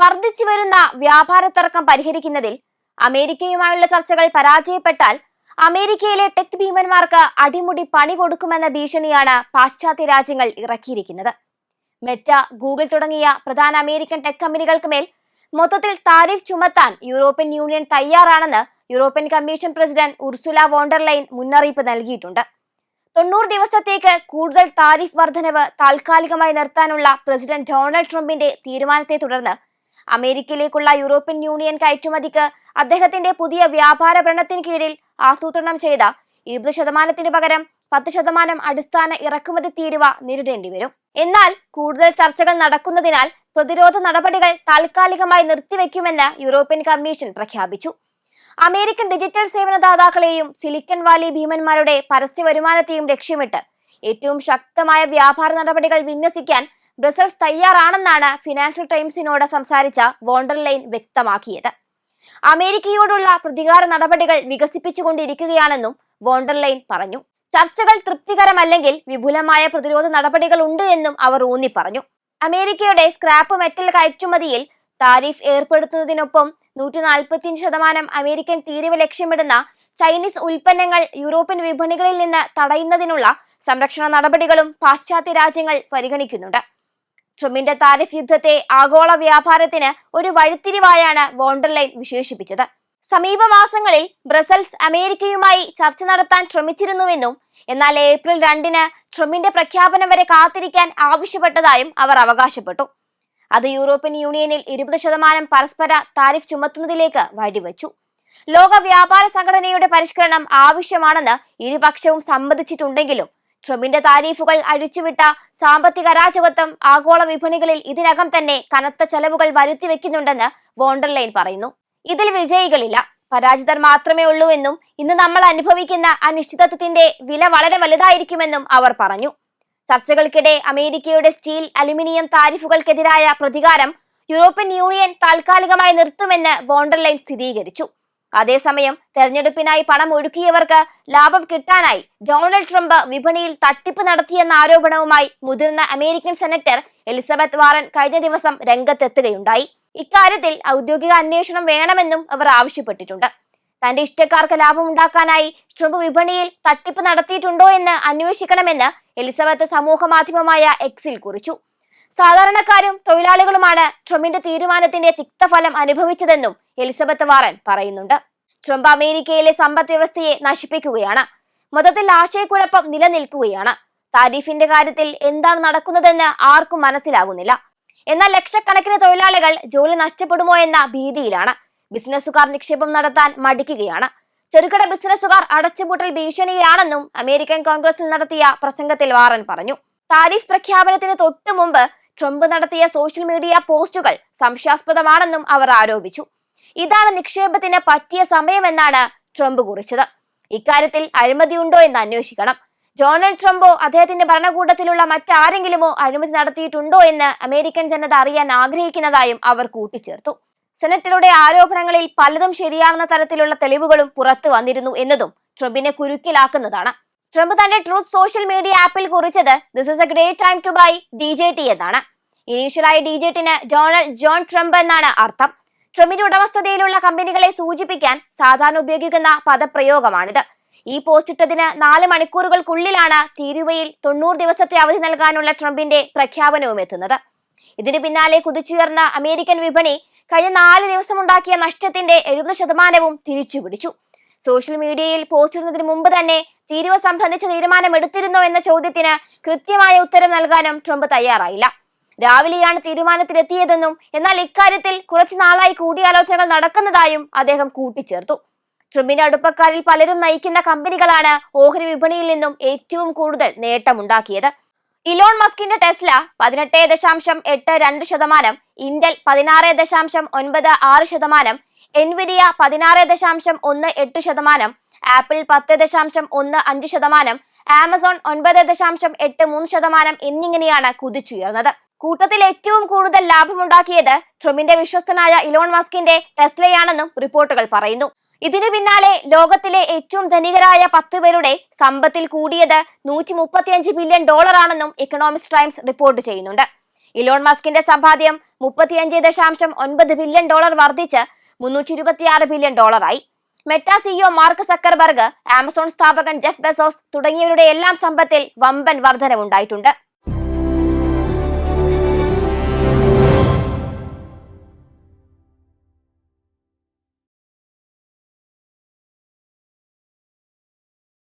വർദ്ധിച്ചു വരുന്ന വ്യാപാര തർക്കം പരിഹരിക്കുന്നതിൽ അമേരിക്കയുമായുള്ള ചർച്ചകൾ പരാജയപ്പെട്ടാൽ അമേരിക്കയിലെ ടെക് ഭീമന്മാർക്ക് അടിമുടി പണി കൊടുക്കുമെന്ന ഭീഷണിയാണ് പാശ്ചാത്യ രാജ്യങ്ങൾ ഇറക്കിയിരിക്കുന്നത്. മെറ്റ ഗൂഗിൾ തുടങ്ങിയ പ്രധാന അമേരിക്കൻ ടെക് കമ്പനികൾക്ക് മേൽ മൊത്തത്തിൽ താരിഫ് ചുമത്താൻ യൂറോപ്യൻ യൂണിയൻ തയ്യാറാണെന്ന് European Commission president Ursula von der Leyen മുന്നറിയിപ്പ് നൽകിയിട്ടുണ്ട്. തൊണ്ണൂറ് ദിവസത്തേക്ക് കൂടുതൽ താരിഫ് വർധനവ് താൽക്കാലികമായി നിർത്താനുള്ള പ്രസിഡന്റ് ഡൊണാൾഡ് ട്രംപിന്റെ തീരുമാനത്തെ തുടർന്ന് അമേരിക്കയിലേക്കുള്ള യൂറോപ്യൻ യൂണിയൻ കയറ്റുമതിക്ക് അദ്ദേഹത്തിന്റെ പുതിയ വ്യാപാര ഭരണത്തിന് കീഴിൽ ആസൂത്രണം ചെയ്ത ഇരുപത് ശതമാനത്തിന് പകരം പത്ത് ശതമാനം അടിസ്ഥാന ഇറക്കുമതി തീരുവ നേരിടേണ്ടി വരും. എന്നാൽ കൂടുതൽ ചർച്ചകൾ നടക്കുന്നതിനാൽ പ്രതിരോധ നടപടികൾ താൽക്കാലികമായി നിർത്തിവെക്കുമെന്ന് യൂറോപ്യൻ കമ്മീഷൻ പ്രഖ്യാപിച്ചു. അമേരിക്കൻ ഡിജിറ്റൽ സേവനദാതാക്കളെയും സിലിക്കൺ വാലി ഭീമന്മാരുടെ പരസ്യ വരുമാനത്തെയും ലക്ഷ്യമിട്ട് ഏറ്റവും ശക്തമായ വ്യാപാര നടപടികൾ വിന്യസിക്കാൻ ബ്രസൽസ് തയ്യാറാണെന്നാണ് ഫിനാൻഷ്യൽ ടൈംസിനോട് സംസാരിച്ച വോണ്ടർലൈൻ വ്യക്തമാക്കിയത്. അമേരിക്കയോടുള്ള പ്രതികാര നടപടികൾ വികസിപ്പിച്ചുകൊണ്ടിരിക്കുകയാണെന്നും വോണ്ടർലൈൻ പറഞ്ഞു. ചർച്ചകൾ തൃപ്തികരമല്ലെങ്കിൽ വിപുലമായ പ്രതിരോധ നടപടികൾ ഉണ്ട് എന്നും അവർ ഊന്നി പറഞ്ഞു അമേരിക്കയുടെ സ്ക്രാപ്പ് മെറ്റൽ കയറ്റുമതിയിൽ താരിഫ് ഏർപ്പെടുത്തുന്നതിനൊപ്പം നൂറ്റി നാൽപ്പത്തിയഞ്ച് ശതമാനം അമേരിക്കൻ തീരുവ ലക്ഷ്യമിടുന്ന ചൈനീസ് ഉൽപ്പന്നങ്ങൾ യൂറോപ്യൻ വിപണികളിൽ നിന്ന് തടയുന്നതിനുള്ള സംരക്ഷണ നടപടികളും പാശ്ചാത്യ രാജ്യങ്ങൾ പരിഗണിക്കുന്നുണ്ട്. ട്രംപിന്റെ താരിഫ് യുദ്ധത്തെ ആഗോള വ്യാപാരത്തിന് ഒരു വഴിത്തിരിവായാണ് വോണ്ടർലൈൻ വിശേഷിപ്പിച്ചത്. സമീപ മാസങ്ങളിൽ ബ്രസൽസ് അമേരിക്കയുമായി ചർച്ച നടത്താൻ ശ്രമിച്ചിരുന്നുവെന്നും എന്നാൽ ഏപ്രിൽ രണ്ടിന് ട്രംപിന്റെ പ്രഖ്യാപനം വരെ കാത്തിരിക്കാൻ ആവശ്യപ്പെട്ടതായും അവർ അവകാശപ്പെട്ടു. അത് യൂറോപ്യൻ യൂണിയനിൽ ഇരുപത് ശതമാനം പരസ്പര താരിഫ് ചുമത്തുന്നതിലേക്ക് വഴിവെച്ചു. ലോക വ്യാപാര സംഘടനയുടെ പരിഷ്കരണം ആവശ്യമാണെന്ന് ഇരുപക്ഷവും സമ്മതിച്ചിട്ടുണ്ടെങ്കിലും ട്രംപിന്റെ താരീഫുകൾ അഴിച്ചുവിട്ട സാമ്പത്തിക അരാജകത്വം ആഗോള വിപണികളിൽ ഇതിനകം തന്നെ കനത്ത ചെലവുകൾ വരുത്തിവെക്കുന്നുണ്ടെന്ന് വോണ്ടർലൈൻ പറയുന്നു. ഇതിൽ വിജയികളില്ല. പരാജിതർ മാത്രമേ ഉള്ളൂ എന്നും ഇന്ന് നമ്മൾ അനുഭവിക്കുന്ന അനിശ്ചിതത്വത്തിന്റെ വില വളരെ വലുതായിരിക്കുമെന്നും അവർ പറഞ്ഞു. ചർച്ചകൾക്കിടെ അമേരിക്കയുടെ സ്റ്റീൽ അലുമിനിയം താരിഫുകൾക്കെതിരായ പ്രതികാരം യൂറോപ്യൻ യൂണിയൻ താൽക്കാലികമായി നിർത്തുമെന്ന് വോണ്ടർലൈൻ സ്ഥിരീകരിച്ചു. അതേസമയം തെരഞ്ഞെടുപ്പിനായി പണം ഒഴുക്കിയവർക്ക് ലാഭം കിട്ടാനായി ഡൊണാൾഡ് ട്രംപ് വിപണിയിൽ തട്ടിപ്പ് നടത്തിയെന്ന ആരോപണവുമായി മുതിർന്ന അമേരിക്കൻ സെനറ്റർ എലിസബത്ത് വാറൻ കഴിഞ്ഞ ദിവസം രംഗത്തെത്തുകയുണ്ടായി. ഇക്കാര്യത്തിൽ ഔദ്യോഗിക അന്വേഷണം വേണമെന്നും അവർ ആവശ്യപ്പെട്ടിട്ടുണ്ട്. തന്റെ ഇഷ്ടക്കാർക്ക് ലാഭമുണ്ടാക്കാനായി ട്രംപ് വിപണിയിൽ തട്ടിപ്പ് നടത്തിയിട്ടുണ്ടോ എന്ന് അന്വേഷിക്കണമെന്ന് എലിസബത്ത് സമൂഹ മാധ്യമമായ എക്സിൽ കുറിച്ചു. സാധാരണക്കാരും തൊഴിലാളികളുമാണ് ട്രംപിന്റെ തീരുമാനത്തിന്റെ തിക്തഫലം അനുഭവിച്ചതെന്നും എലിസബത്ത് വാറൻ പറയുന്നുണ്ട്. ട്രംപ് അമേരിക്കയിലെ സമ്പദ് വ്യവസ്ഥയെ നശിപ്പിക്കുകയാണ്. മൊത്തത്തിൽ ആശയക്കുഴപ്പം നിലനിൽക്കുകയാണ്. താരിഫിന്റെ കാര്യത്തിൽ എന്താണ് നടക്കുന്നതെന്ന് ആർക്കും മനസ്സിലാകുന്നില്ല. എന്നാൽ ലക്ഷക്കണക്കിന് തൊഴിലാളികൾ ജോലി നഷ്ടപ്പെടുമോ എന്ന ഭീതിയിലാണ്. ബിസിനസ്സുകാർ നിക്ഷേപം നടത്താൻ മടിക്കുകയാണ്. ചെറുകിട ബിസിനസ്സുകാർ അടച്ചുപൂട്ടൽ ഭീഷണിയിലാണെന്നും അമേരിക്കൻ കോൺഗ്രസിൽ നടത്തിയ പ്രസംഗത്തിൽ വാറൻ പറഞ്ഞു. താരിഫ് പ്രഖ്യാപനത്തിന് തൊട്ടു മുമ്പ് ട്രംപ് നടത്തിയ സോഷ്യൽ മീഡിയ പോസ്റ്റുകൾ സംശയാസ്പദമാണെന്നും അവർ ആരോപിച്ചു. ഇതാണ് നിക്ഷേപത്തിന് പറ്റിയ സമയമെന്നാണ് ട്രംപ് കുറിച്ചത്. ഇക്കാര്യത്തിൽ അഴിമതിയുണ്ടോ എന്ന് അന്വേഷിക്കണം. ഡൊണാൾഡ് ട്രംപോ അദ്ദേഹത്തിന്റെ ഭരണകൂടത്തിലുള്ള മറ്റാരെങ്കിലുമോ അഴിമതി നടത്തിയിട്ടുണ്ടോ എന്ന് അമേരിക്കൻ ജനത അറിയാൻ ആഗ്രഹിക്കുന്നതായും അവർ കൂട്ടിച്ചേർത്തു. സെനറ്ററുടെ ആരോപണങ്ങളിൽ പലതും ശരിയാണെന്ന തരത്തിലുള്ള തെളിവുകളും പുറത്തു വന്നിരുന്നു എന്നതും ട്രംപിനെ കുരുക്കിലാക്കുന്നതാണ്. ട്രംപ് തന്റെ ട്രൂത്ത് സോഷ്യൽ മീഡിയ ആപ്പിൽ കുറിച്ചത് this is a great time to buy D J T എന്നാണ്. ഇനീഷ്യലായി ഡി ജെ ടിന് ഡൊണാൾഡ് ജോൺ ട്രംപ് എന്നാണ് അർത്ഥം. ട്രംപിന്റെ ഉടമസ്ഥതയിലുള്ള കമ്പനികളെ സൂചിപ്പിക്കാൻ സാധാരണ ഉപയോഗിക്കുന്ന പദപ്രയോഗമാണിത്. ഈ പോസ്റ്റ് ഇട്ടതിന് നാല് മണിക്കൂറുകൾക്കുള്ളിലാണ് തീരുവയിൽ തൊണ്ണൂറ് ദിവസത്തെ അവധി നൽകാനുള്ള ട്രംപിന്റെ പ്രഖ്യാപനവും എത്തുന്നത്. ഇതിനു പിന്നാലെ കുതിച്ചുയർന്ന അമേരിക്കൻ വിപണി കഴിഞ്ഞ നാല് ദിവസമുണ്ടാക്കിയ നഷ്ടത്തിന്റെ എഴുപത് ശതമാനവും തിരിച്ചുപിടിച്ചു. സോഷ്യൽ മീഡിയയിൽ പോസ്റ്റ് ഇടുന്നതിന് മുമ്പ് തന്നെ തീരുവ സംബന്ധിച്ച തീരുമാനം എടുത്തിരുന്നോ എന്ന ചോദ്യത്തിന് കൃത്യമായ ഉത്തരം നൽകാനും ട്രംപ് തയ്യാറായില്ല. രാവിലെയാണ് തീരുമാനത്തിലെത്തിയതെന്നും എന്നാൽ ഇക്കാര്യത്തിൽ കുറച്ചു നാളായി കൂടിയാലോചനകൾ നടക്കുന്നതായും അദ്ദേഹം കൂട്ടിച്ചേർത്തു. ട്രംപിന്റെ അടുപ്പക്കാരിൽ പലരും നയിക്കുന്ന കമ്പനികളാണ് ഓഹരി വിപണിയിൽ നിന്നും ഏറ്റവും കൂടുതൽ നേട്ടമുണ്ടാക്കിയത്. ഇലോൺ മസ്കിന്റെ ടെസ്ല പതിനെട്ട് ദശാംശം എട്ട് രണ്ട് ശതമാനം ഇന്റൽ പതിനാറ് ദശാംശം ഒൻപത് ആറ് ശതമാനം എൻവിഡിയ പതിനാറ് ദശാംശം ഒന്ന് എട്ട് ശതമാനം ആപ്പിൾ പത്ത് ദശാംശം ഒന്ന് അഞ്ച് ശതമാനം ആമസോൺ ഒൻപത് ദശാംശം എട്ട് മൂന്ന് ശതമാനം എന്നിങ്ങനെയാണ് കുതിച്ചുയർന്നത്. കൂട്ടത്തിൽ ഏറ്റവും കൂടുതൽ ലാഭമുണ്ടാക്കിയത് ട്രംപിന്റെ വിശ്വസ്തനായ ഇലോൺ മസ്കിന്റെ ടെസ്ലയാണെന്നും റിപ്പോർട്ടുകൾ പറയുന്നു. ഇതിനു പിന്നാലെ ലോകത്തിലെ ഏറ്റവും ധനികരായ പത്ത് പേരുടെ സമ്പത്തിൽ കൂടിയത് നൂറ്റി മുപ്പത്തിയഞ്ച് ബില്യൺ ഡോളറാണെന്നും ഇക്കണോമിക്സ് ടൈംസ് റിപ്പോർട്ട് ചെയ്യുന്നുണ്ട്. ഇലോൺ മസ്കിന്റെ സമ്പാദ്യം മുപ്പത്തിയഞ്ച് ദശാംശം ഒൻപത് ബില്യൺ ഡോളർ വർദ്ധിച്ച് മുന്നൂറ്റി ഇരുപത്തിയാറ് billion ഡോളറായി. Meta CEO Mark Zuckerberg Amazon സ്ഥാപകൻ ജെഫ് ബെസോസ് തുടങ്ങിയവരുടെ എല്ലാം സമ്പത്തിൽ വമ്പൻ വർധനവുണ്ടായിട്ടുണ്ട്.